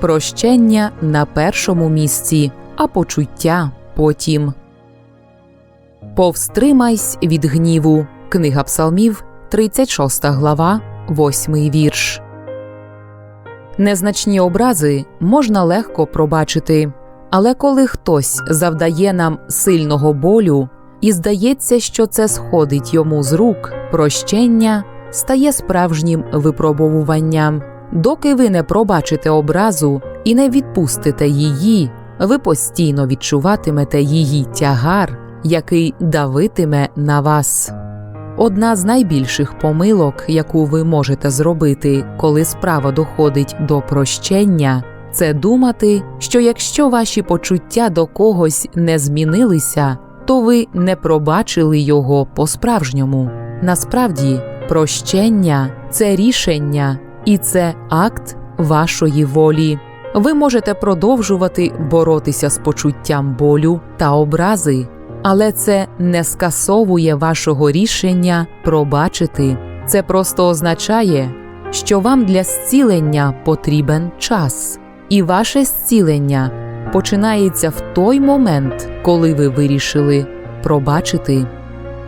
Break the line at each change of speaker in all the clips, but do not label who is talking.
прощення на першому місці, а почуття потім. Повстримайсь від гніву. Книга Псалмів, 36 глава, 8 вірш. Незначні образи можна легко пробачити, але коли хтось завдає нам сильного болю і здається, що це сходить йому з рук, прощення стає справжнім випробовуванням. Доки ви не пробачите образу і не відпустите її, ви постійно відчуватимете її тягар, який давитиме на вас. Одна з найбільших помилок, яку ви можете зробити, коли справа доходить до прощення, це думати, що якщо ваші почуття до когось не змінилися, то ви не пробачили його по-справжньому. Насправді, прощення це рішення і це акт вашої волі. Ви можете продовжувати боротися з почуттям болю та образи, але це не скасовує вашого рішення пробачити. Це просто означає, що вам для зцілення потрібен час, і ваше зцілення починається в той момент, коли ви вирішили пробачити.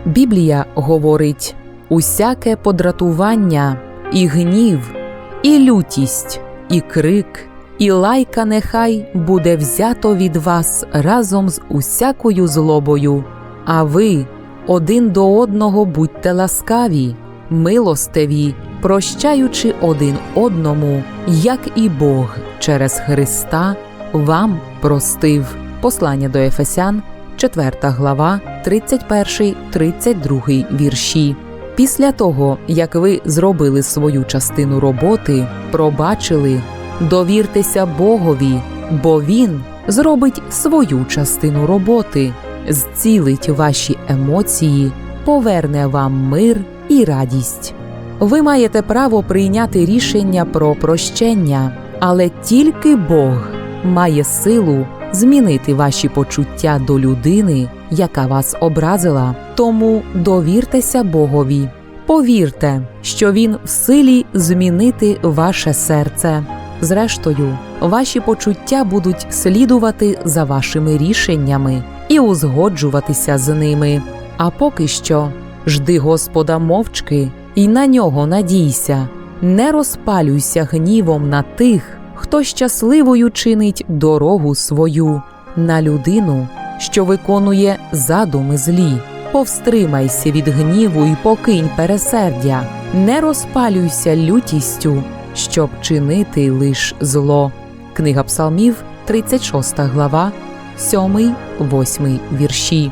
Біблія говорить: усяке подратування і гнів, і лютість, і крик, і лайка нехай буде взято від вас разом з усякою злобою, а ви один до одного будьте ласкаві, милостиві, прощаючи один одному, як і Бог через Христа вам простив. Послання до Ефесян, 4 глава, 31-32 вірші. Після того, як ви зробили свою частину роботи, пробачили, довіртеся Богові, бо Він зробить свою частину роботи, зцілить ваші емоції, поверне вам мир і радість. Ви маєте право прийняти рішення про прощення, але тільки Бог має силу змінити ваші почуття до людини, яка вас образила. Тому довіртеся Богові. Повірте, що Він в силі змінити ваше серце. Зрештою, ваші почуття будуть слідувати за вашими рішеннями і узгоджуватися з ними. А поки що жди Господа мовчки і на нього надійся, не розпалюйся гнівом на тих, хто щасливою чинить дорогу свою, на людину, що виконує задуми злі. Повстримайся від гніву і покинь пересердя, не розпалюйся лютістю, щоб чинити лиш зло. Книга Псалмів, 36 глава, 7, 8 вірші.